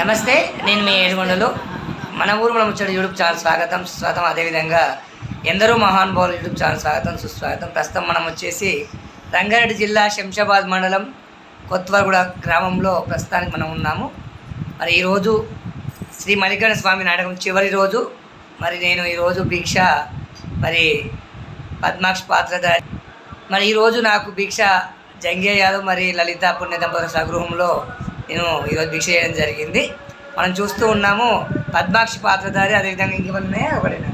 నమస్తే నేను మీ ఏడుగొండలు మన ఊరు మన ముచ్చడి యూట్యూబ్ ఛానల్ స్వాగతం సుస్వాగతం. అదేవిధంగా ఎందరో మహానుభావులు యూట్యూబ్ ఛానల్ స్వాగతం సుస్వాగతం. ప్రస్తుతం మనం వచ్చేసి రంగారెడ్డి జిల్లా శంషాబాద్ మండలం కొత్తవరగూడ గ్రామంలో ప్రస్తుతానికి మనం ఉన్నాము. మరి ఈరోజు శ్రీ మల్లికార్జున స్వామి నాటకం చివరి రోజు. మరి నేను ఈరోజు భిక్ష మరి పద్మాక్ష పాత్రధారి. మరి ఈరోజు నాకు భిక్ష జంగే యాదవ్ మరి లలిత పుణ్య దంపతుల స్వగృహంలో నేను ఈరోజు భిక్ష చేయడం జరిగింది. మనం చూస్తూ ఉన్నాము పద్మాక్షి పాత్రధారి అదేవిధంగా ఇంకేమన్నా ఉన్నాయా? ఒకటేనా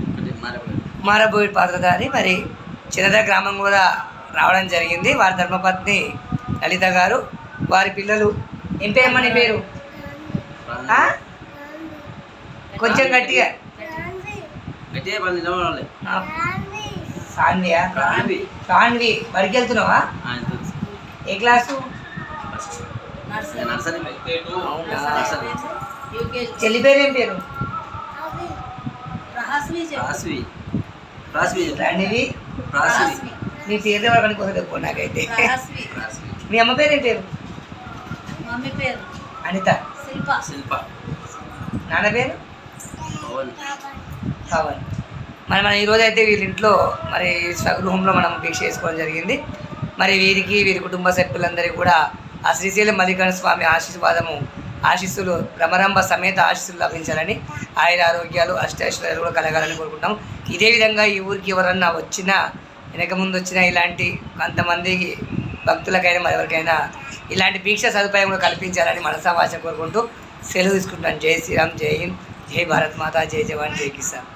మారబోయి. పాత్రధారి మరి చిన్నద గ్రామం కూడా రావడం జరిగింది. వారి ధర్మపత్ని లలిత గారు వారి పిల్లలు. ఏం పేరమ్మా నీ పేరు? కొంచెం గట్టిగా. సాన్వియా. సాన్వి బడికి వెళ్తున్నావా ఏ క్లాసు? చెల్లి పేరు ఏం పేరు? రాస్వి రాస్వి రణివి? రాస్వి నీ పేరు ఎవరికని కొంత చెప్పు నాకైతే. రాస్వి మీ అమ్మ పేరు ఏం పేరు? మమ్మీ పేరు. అనిత. శిల్ప. శిల్ప. నాన్న పేరు? పవన్ పవన్ మరి మనం ఈరోజు అయితే వీళ్ళ ఇంట్లో మరి స్వగృహంలో మనం భిక్ష చేసుకోవడం జరిగింది. మరి వీరికి వీరి కుటుంబ సభ్యులందరికీ కూడా ఆ శ్రీశైల మల్లికార్జున స్వామి ఆశీర్వాదము ఆశీస్సులు భ్రమరంభ సమేత ఆశీస్సులు లభించాలని ఆయుర ఆరోగ్యాలు అష్టైశ్వర్యాలు కూడా కలగాలని కోరుకుంటాం ఇదే విధంగా ఈ ఊరికి ఎవరన్నా వచ్చినా వెనక ముందు వచ్చిన ఇలాంటి కొంతమందికి భక్తులకైనా ఎవరికైనా ఇలాంటి భిక్ష సదుపాయం కూడా కల్పించాలని మనసా కోరుకుంటూ సెలవు తీసుకుంటాను జై శ్రీరామ్ జై హింద్ జై భారత్ మాత జై జవాన్ జై కిసాన్.